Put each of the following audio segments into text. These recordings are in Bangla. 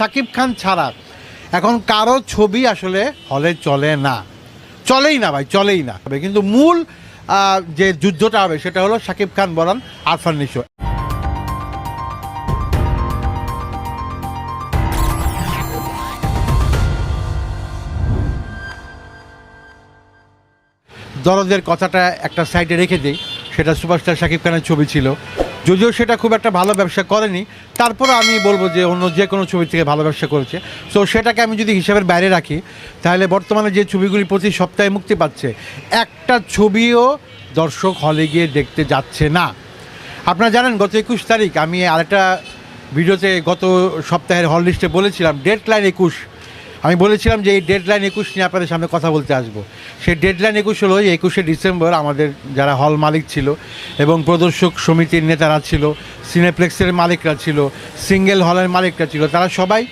শাকিব খান ছাড়া এখন কারও ছবি আসলে হলে চলে না। চলেই না ভাই, চলেই না। কিন্তু মূল যে যুদ্ধটা হবে সেটা হলো শাকিব খান বরান আরফান নিশো। দরদের কথাটা একটা সাইডে রেখে দিই। সেটা সুপারস্টার শাকিব খানের ছবি ছিল। যদিও সেটা খুব একটা ভালো ব্যবসা করেনি, তারপরে আমি বলব যে অন্য যে কোনো ছবি থেকে ভালো ব্যবসা করেছে। সো সেটাকে আমি যদি হিসাবের বাইরে রাখি, তাহলে বর্তমানে যে ছবিগুলি প্রতি সপ্তাহে মুক্তি পাচ্ছে, একটা ছবিও দর্শক হলে গিয়ে দেখতে যাচ্ছে না। আপনারা জানেন, গত একুশ তারিখ আমি আরেকটা ভিডিওতে গত সপ্তাহের হল লিস্টে বলেছিলাম ডেড লাইন একুশ। আমি বলেছিলাম যে এই ডেডলাইন একুশ নিয়ে আপনাদের সামনে কথা বলতে আসব। সেই ডেডলাইন একুশ হলো, এই একুশে ডিসেম্বর আমাদের যারা হল মালিক ছিল এবং প্রদর্শক সমিতির নেতারা ছিল সিনেপ্লেক্সের মালিকরা ছিল সিঙ্গেল হলের মালিকরা ছিল, তারা সবাই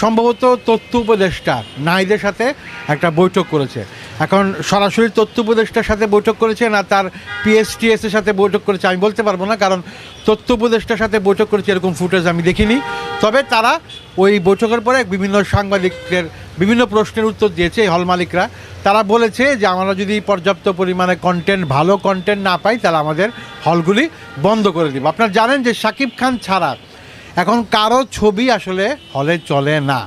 সম্ভবত তথ্য উপদেষ্টা নাইদের সাথে একটা বৈঠক করেছে। এখন সরাসরি তথ্য উপদেষ্টার সাথে বৈঠক করেছে না তার পিএসটিএস এর সাথে বৈঠক করেছে আমি বলতে পারব না, কারণ তথ্য উপদেষ্টার সাথে বৈঠক করেছে এরকম ফুটেজ আমি দেখিনি। তবে তারা ওই বৈঠকের পরে বিভিন্ন সাংবাদিকদের বিভিন্ন প্রশ্নের উত্তর দিয়েছে হল মালিকরা। তারা বলেছে যে, আমরা যদি পর্যাপ্ত পরিমাণে কন্টেন্ট ভালো কন্টেন্ট না পাই, তাহলে আমাদের হলগুলি বন্ধ করে দিব। আপনারা জানেন যে শাকিব খান ছাড়া এখন কারও ছবি আসলে হলে চলে না।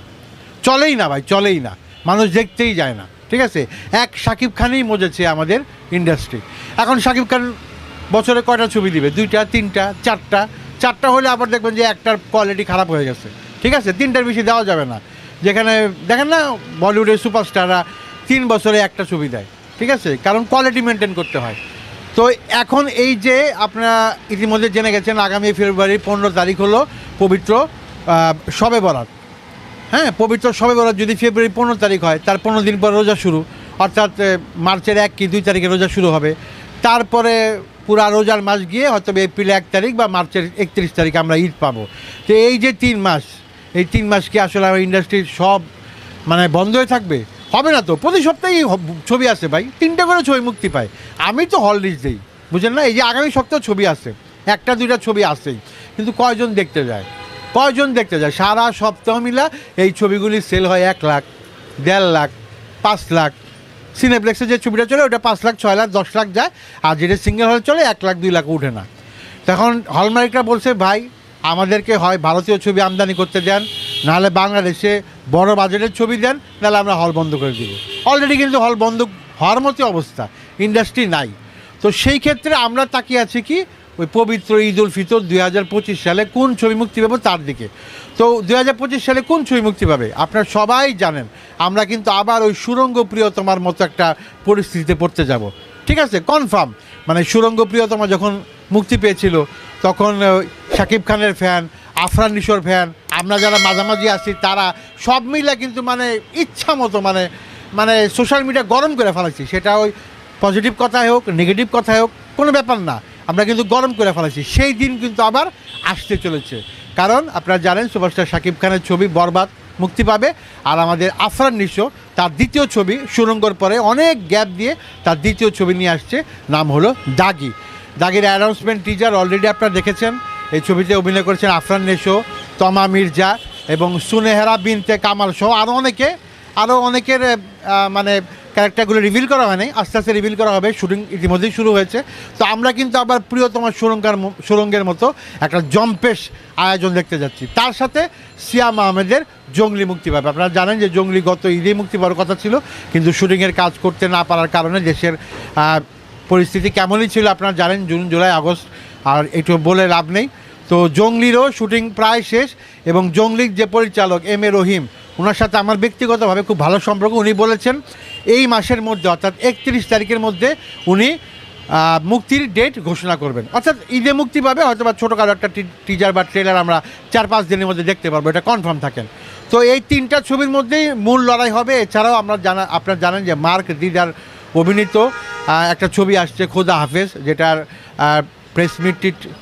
চলেই না ভাই, চলেই না। মানুষ দেখতেই যায় না, ঠিক আছে? এক শাকিব খানই মজেছে আমাদের ইন্ডাস্ট্রি এখন শাকিব খান বছরে কয়টা ছবি দিবে? দুইটা, তিনটা, চারটা? চারটা হলে আবার দেখবেন যে একটার কোয়ালিটি খারাপ হয়ে গেছে, ঠিক আছে? তিনটার বেশি দেওয়া যাবে না। যেখানে, দেখেন না, বলিউডের সুপারস্টাররা তিন বছরে একটা ছবি দেয়, ঠিক আছে? কারণ কোয়ালিটি মেনটেন করতে হয়। তো এখন এই যে আপনারা ইতিমধ্যে জেনে গেছেন, আগামী ফেব্রুয়ারি পনেরো তারিখ হলো পবিত্র শবে বরাত। হ্যাঁ পবিত্র সবে বরাত যদি ফেব্রুয়ারি পনেরো তারিখ হয়, তার পনেরো দিন পর রোজা শুরু। অর্থাৎ মার্চের এক কি দুই তারিখে রোজা শুরু হবে। তারপরে পুরা রোজার মাস গিয়ে হয়তো এপ্রিল এক তারিখ বা মার্চের একত্রিশ তারিখ আমরা ঈদ পাবো। তো এই যে তিন মাস, এই তিন মাস কি আসলে আমার ইন্ডাস্ট্রির সব মানে বন্ধ হয়ে থাকবে? হবে না তো? প্রতি সপ্তাহেই ছবি আসে ভাই। তিনটে করে ছবি মুক্তি পায়। আমি তো হল লিস্ট দিই, বুঝলেন না? এই যে আগামী সপ্তাহে ছবি আসে। একটা, দুইটা ছবি আসেই। কিন্তু কয়জন দেখতে যায়? কয়জন দেখতে যায়? সারা সপ্তাহ মিলা এই ছবিগুলি সেল হয় এক লাখ, দেড় লাখ, পাঁচ লাখ। সিনেপ্লেক্সে যে ছবিটা চলে, ওটা পাঁচ লাখ, ছয় লাখ, দশ লাখ যায়। আর যেটা সিঙ্গেল হলে চলে, এক লাখ, দুই লাখ উঠে না। তখন হল মালিকরা বলছে, ভাই, আমাদেরকে হয় ভারতীয় ছবি আমদানি করতে দেন। নাহলে বাংলাদেশে বড় বাজেটের ছবি দেন, নাহলে আমরা হল বন্ধ করে দিব। অলরেডি কিন্তু হল বন্ধ হওয়ার মতো অবস্থা ইন্ডাস্ট্রি নাই। তো সেই ক্ষেত্রে আমরা তাকিয়ে আছি কি, ওই পবিত্র ঈদ উল ফিতর দুই হাজার পঁচিশ সালে কোন ছবি মুক্তি পাবো তার দিকে। তো দুই হাজার পঁচিশ সালে কোন ছবি মুক্তি পাবে? আপনারা সবাই জানেন, আমরা কিন্তু আবার ওই সুরঙ্গ প্রিয়তমার মতো একটা পরিস্থিতিতে পড়তে যাব। ঠিক আছে? কনফার্ম মানে সুরঙ্গ প্রিয়তমা যখন মুক্তি পেয়েছিল, তখন শাকিব খানের ফ্যান আফরান নিশোর ফ্যান আমরা যারা মাঝামাঝি আছি, তারা সব মিলে কিন্তু মানে ইচ্ছা মতো মানে মানে সোশ্যাল মিডিয়া গরম করে ফেলাচ্ছি সেটা ওই পজিটিভ কথাই হোক নেগেটিভ কথাই হোক, কোনো ব্যাপার না। আমরা কিন্তু গরম করে ফেলাচ্ছি সেই দিন কিন্তু আবার আসতে চলেছে। কারণ আপনারা জানেন সুপারস্টার শাকিব খানের ছবি বরবাদ, মুক্তি পাবে। আর আমাদের আফরান নিশো, তার দ্বিতীয় ছবি সুরঙ্গর পরে অনেক গ্যাপ দিয়ে তার দ্বিতীয় ছবি নিয়ে আসছে। নাম হলো দাগি। দাগির অ্যানাউন্সমেন্ট টিজার অলরেডি আপনারা দেখেছেন। এই ছবিতে অভিনয় করেছেন আফরান নেশো। তমা মির্জা এবং সুনেহেরা বিনতে কামাল সহ আরও অনেকে আরও অনেকের মানে ক্যারেক্টারগুলো রিভিল করা হয়নি, আস্তে আস্তে রিভিল করা হবে শুটিং ইতিমধ্যেই শুরু হয়েছে। তো আমরা কিন্তু আবার প্রিয়তম সুরঙ্গার সুরঙ্গের মতো একটা জম্পেশ আয়োজন দেখতে যাচ্ছি। তার সাথে সিয়াম আহমেদের জঙ্গলি মুক্তি পাবে। আপনারা জানেন যে জঙ্গলি গত ঈদে মুক্তি পাওয়ার কথা ছিল, কিন্তু শুটিংয়ের কাজ করতে না পারার কারণে দেশের পরিস্থিতি কেমনই ছিল আপনারা জানেন, জুন, জুলাই, আগস্ট, আর একটু বলে লাভ নেই। তো জঙ্গলিরও শুটিং প্রায় শেষ এবং জঙ্গলির যে পরিচালক এম এ রহিম, ওনার সাথে আমার ব্যক্তিগতভাবে খুব ভালো সম্পর্ক। উনি বলেছেন, এই মাসের মধ্যে অর্থাৎ একত্রিশ তারিখের মধ্যে উনি মুক্তির ডেট ঘোষণা করবেন। অর্থাৎ ঈদে মুক্তি পাবে হয়তো বা ছোটোখাটো একটা টিজার বা ট্রেলার আমরা চার পাঁচ দিনের মধ্যে দেখতে পারব, এটা কনফার্ম থাকেন। তো এই তিনটা ছবির মধ্যেই মূল লড়াই হবে। এছাড়াও আমরা জানা, আপনারা জানেন যে মার্ক দিদার অভিনীত একটা ছবি আসছে খোদা হাফেজ, যেটার প্রেস মিট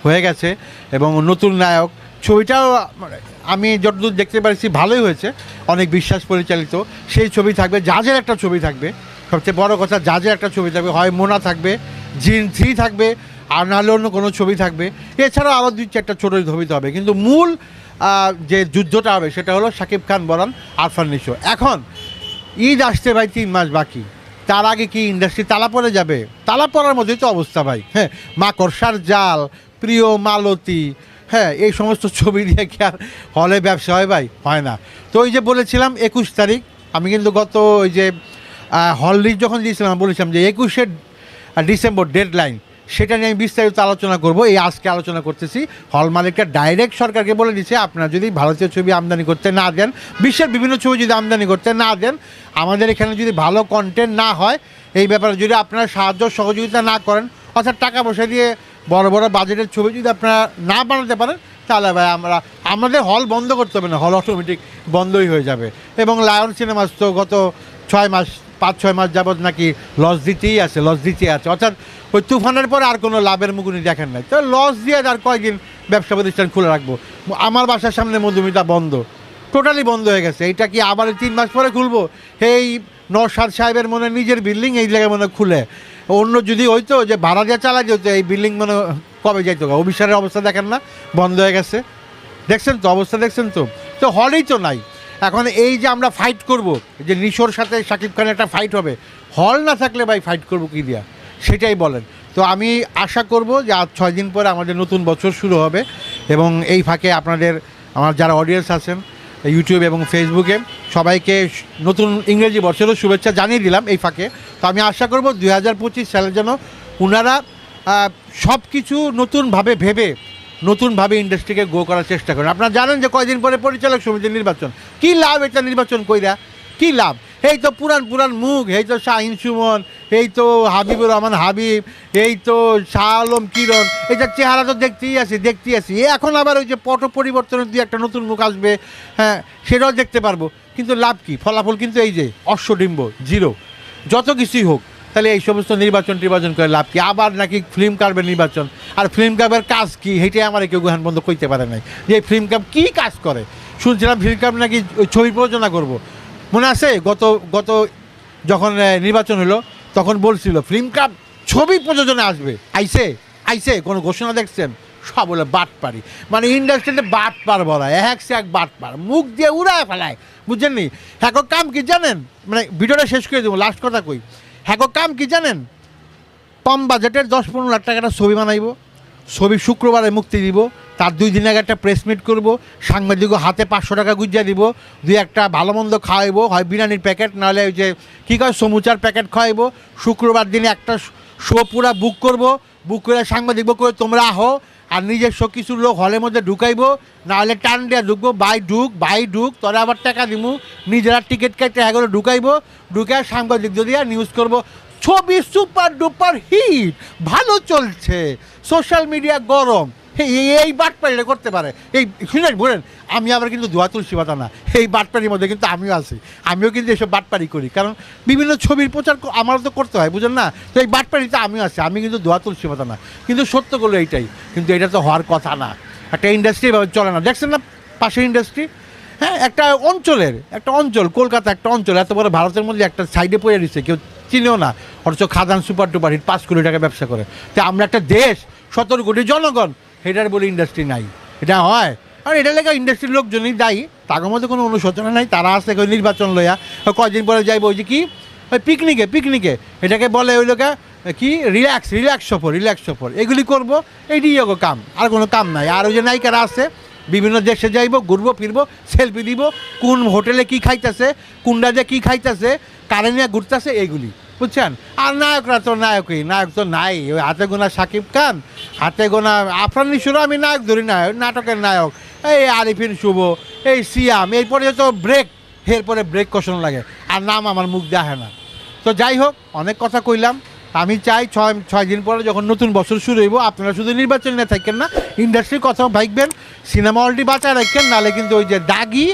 হয়ে গেছে এবং নতুন নায়ক, ছবিটাও আমি যতদূর দেখতে পারছি ভালোই হয়েছে, অনেক বিশ্বাস পরিচালিত। সেই ছবি থাকবে, জাজের একটা ছবি থাকবে। সবচেয়ে বড় কথা, জাজের একটা ছবি থাকবে, হয় মোনা থাকবে, জিন থ্রি থাকবে, আর নাহলে অন্য কোনো ছবি থাকবে। এছাড়াও আরও দুই চারটা ছোটো ছবি হবে। কিন্তু মূল যে যুদ্ধটা হবে, সেটা হলো শাকিব খান বরান আরফান নিশো। এখন ঈদ আসতে ভাই তিন মাস বাকি। তার আগে কি ইন্ডাস্ট্রি তালা পরে যাবে? তালা পড়ার মধ্যেই তো অবস্থা ভাই। হ্যাঁ মাকড়সার জাল, প্রিয় মালতী হ্যাঁ এই সমস্ত ছবি দিয়ে কি আর হলে ব্যবসা হয় ভাই? হয় না। তো ওই যে বলেছিলাম একুশ তারিখ, আমি কিন্তু গত ওই যে হল লিস্ট যখন দিয়েছিলাম, বলেছিলাম যে একুশে ডিসেম্বর ডেডলাইন সেটা নিয়ে আমি বিস্তারিত আলোচনা করব। এই আজকে আলোচনা করতেছি। হল মালিকটা ডাইরেক্ট সরকারকে বলে দিচ্ছে আপনারা যদি ভারতীয় ছবি আমদানি করতে না দেন, বিশ্বের বিভিন্ন ছবি যদি আমদানি করতে না দেন, আমাদের এখানে যদি ভালো কন্টেন্ট না হয়, এই ব্যাপারে যদি আপনারা সাহায্য সহযোগিতা না করেন, অর্থাৎ টাকা পয়সা দিয়ে বড় বড় বাজেটের ছবি যদি আপনারা না বানাতে পারেন, তাহলে ভাই আমরা, আমাদের হল বন্ধ করতে হবে না, হল অটোমেটিক বন্ধই হয়ে যাবে। এবং লায়ন সিনেমাস তো গত ছয় মাস পাঁচ ছয় মাস যাবত নাকি লস দিতেই আছে লস দিতেই আছে। অর্থাৎ ওই তুফানের পর আর কোনো লাভের মুগুনি দেখেন নাই। তো লস দিয়ে আর কয়েকদিন ব্যবসা প্রতিষ্ঠান খুলে রাখব? আমার বাসার সামনে মধুমিতা বন্ধ। টোটালি বন্ধ হয়ে গেছে। এইটা কি আবার তিন মাস পরে খুলবো? এই নরসাদ সাহেবের মনে নিজের বিল্ডিং এই জায়গায় মনে খুলে। অন্য যদি হইতো যে ভাড়া দিয়ে চালা যেত এই বিল্ডিং মনে কবে যাইতো? অফিসারের অবস্থা দেখেন না, বন্ধ হয়ে গেছে। দেখছেন তো? অবস্থা দেখছেন তো? তো হলেই তো নাই। এখন এই যে আমরা ফাইট করব যে নিশোর সাথে শাকিব খানের একটা ফাইট হবে, হল না থাকলে ভাই ফাইট করব কি দিয়া? সেটাই বলেন। তো আমি আশা করব যে আজ ছয় দিন পরে আমাদের নতুন বছর শুরু হবে এবং এই ফাঁকে আপনাদের, আমার যারা অডিয়েন্স আছেন ইউটিউব এবং ফেসবুকে সবাইকে নতুন ইংরেজি বছরের শুভেচ্ছা জানিয়ে দিলাম এই ফাঁকে। তো আমি আশা করব দুই হাজার পঁচিশ সালে যেন ওনারা সব কিছু নতুনভাবে ভেবে নতুনভাবে ইন্ডাস্ট্রিকে গ্রো করার চেষ্টা করেন। আপনারা জানেন যে কয়দিন পরে পরিচালক সমিতির নির্বাচন। কি লাভ এটা নির্বাচন কইরা? কি লাভ? এই তো পুরান পুরান মুখ, এই তো শাহিন সুমন, এই তো হাবিবুর রহমান হাবিব, এই তো শাহ আলম কিরণ এটা চেহারা তো দেখতেই আছি দেখতেই আছি। এখন আবার ওই যে পট পরিবর্তনের দিয়ে একটা নতুন মুখ আসবে হ্যাঁ সেটাও দেখতে পারব। কিন্তু লাভ কি? ফলাফল কিন্তু এই যে, অশ্বডিম্ব জিরো যত কিছুই হোক তাহলে এই সমস্ত নির্বাচন টির্বাচন করে লাভ কি? আবার নাকি ফিল্ম কার্বের নির্বাচন? আর ফিল্ম কার্বের কাজ কি? সেইটাই আমার কেউ গুহান বন্ধ করতে পারে নাই। যে ফিল্ম কার্ব কী কাজ করে? শুনছিলাম ফিল্ম কার্ব নাকি ছবি প্রযোজনা করব। মনে আছে? গত গত যখন নির্বাচন হলো, তখন বলছিল ফিল্ম কার্ব ছবি প্রযোজনা আসবে। আইসে আইসে কোনো ঘোষণা দেখছেন? সব বলে বাট পারি মানে ইন্ডাস্ট্রিতে বাট পার বলা এক সে এক বাট পার মুখ দিয়ে উড়ায় ফেলায়। বুঝছেন নি? গো কাম কি জানেন? মানে ভিডিওটা শেষ করে দেবো লাস্ট কথা কই। হ্যাঁ কাম কি জানেন? কম বাজেটের দশ পনেরো লাখ টাকা একটা ছবি বানাইব, ছবি শুক্রবারে মুক্তি দিব, তার দুই দিন আগে একটা প্রেস মিট করব, সাংবাদিকও হাতে পাঁচশো টাকা গুজিয়া দিব, দুই একটা ভালো মন্দ খাওয়াইবো, হয় বিরিয়ানির প্যাকেট নাহলে ওই যে, কী কয়, সমুচার প্যাকেট খাওয়াইবো, শুক্রবার দিনে একটা শো পুরা বুক করব বুক করে সাংবাদিক বুক করে তোমরা আহো আর নিজের সব কিছু লোক হলের মধ্যে ঢুকাইবো, নাহলে টান দিয়ে ঢুকবো, বাই ঢুক বাই ঢুক, তোরা আবার টাকা দিবো নিজেরা টিকিট কেটে এগুলো ঢুকাইবো, ঢুকে সাংবাদিক যদি আর নিউজ করব, ছবি সুপার ডুপার হিট ভালো চলছে সোশ্যাল মিডিয়া গরম। এই এই বাটপাড়িটা করতে পারে। এই, শুনেন, বলেন, আমি আবার কিন্তু ধোয়া তুলসী পাতা না। এই বাটপাড়ির মধ্যে কিন্তু আমিও আছি। আমিও কিন্তু এসব বাটপাড়ি করি। কারণ বিভিন্ন ছবির প্রচার আমারও তো করতে হয় বুঝেন না? তো এই বাটপাড়িতে আমিও আছি। আমি কিন্তু ধোয়া তুলসী পাতা না। কিন্তু সত্য করল এইটাই। কিন্তু এটা তো হওয়ার কথা না। একটা ইন্ডাস্ট্রি এভাবে চলে না। দেখছেন না পাশের ইন্ডাস্ট্রি হ্যাঁ একটা অঞ্চলের, একটা অঞ্চল, কলকাতা একটা অঞ্চল, এত বড় ভারতের মধ্যে একটা সাইডে পড়ে দিচ্ছে কেউ চিনেও না। অথচ খাদান সুপার টুপার হিট পাঁচ কোটি টাকা ব্যবসা করে। তো আমরা একটা দেশ, সতেরো কোটি জনগণ। এটার বলে ইন্ডাস্ট্রি নাই। এটা হয়। আর এটা লেগে ইন্ডাস্ট্রির লোকজনই দায়ী। তার মধ্যে কোনো অনুশোচনা নাই। তারা আসছে নির্বাচন লইয়া। কয়দিন পরে যাইব ওই যে কি? ওই পিকনিকে পিকনিকে এটাকে বলে ওই লোকে কি? রিল্যাক্স রিল্যাক্স সফর রিল্যাক্স সফর। এগুলি করব। এইটাই ওগো কাম। আর কোনো কাম নাই। আর ওই যে নায়িকারা আছে বিভিন্ন দেশে যাইব, ঘুরবো, ফিরবো সেলফি দিব। কোন হোটেলে কি খাইতেছে কোনটা যে কী খাইতেছে, কারে ঘুরতেছে এইগুলি বুঝছেন? আর নায়করা তো নায়কই, নায়ক তো নাই। ওই হাতে গোনা সাকিব খান, হাতে গোনা আফরান নিশুরও আমি নায়ক ধরি না নাটকের নায়ক। এই আরিফিন শুভ, এই সিয়াম এরপরে তো ব্রেক, এরপরে ব্রেক কষণ লাগে। আর নাম আমার মুখ দেখে না। তো যাই হোক, অনেক কথা কইলাম। আমি চাই ছয় ছয় দিন পরে যখন নতুন বছর শুরু হইব, আপনারা শুধু নির্বাচন নিয়ে থাকেন না, ইন্ডাস্ট্রির কথাও ভাববেন সিনেমা হলটি বাঁচায় রাখেন নাহলে কিন্তু ওই যে দাগি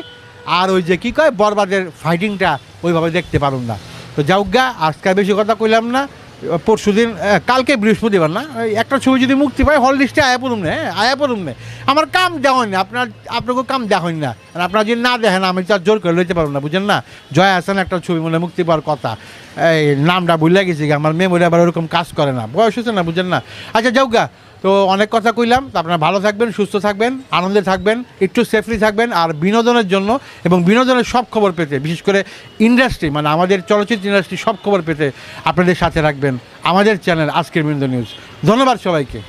আর ওই যে কী কয়, বরবাদের ফাইটিংটা ওইভাবে দেখতে পারুন না। তো যাও গা, আজকাল বেশি কথা কইলাম না। পরশু দিন কালকে বৃহস্পতিবার না একটা ছবি যদি মুক্তি পায়, হল লিস্টে আয়া পড়ুম না হ্যাঁ আয়া পড়ুম না। আমার কাম দেওয়া না আপনার আপনাকে কাম দেওয়া হয় না। আর আপনারা যদি না দেখেন, আমি তো জোর করে লইতে পারব না, বুঝেন না? জয় হাসান একটা ছবি মনে মুক্তি পাওয়ার কথা। এই নামটা ভুলে গেছি আমার মেমোরি আবার ওরকম কাজ করে না। বয়স হচ্ছে না, বুঝেন না? আচ্ছা যাও গা তো অনেক কথা কইলাম। আপনারা ভালো থাকবেন, সুস্থ থাকবেন, আনন্দে থাকবেন, একটু সেফলি থাকবেন আর বিনোদনের জন্য এবং বিনোদনের সব খবর পেতে, বিশেষ করে ইন্ডাস্ট্রি মানে আমাদের চলচ্চিত্র ইন্ডাস্ট্রি সব খবর পেতে আপনাদের সাথে রাখবেন আমাদের চ্যানেল আজকের বিনোদন নিউজ ধন্যবাদ সবাইকে।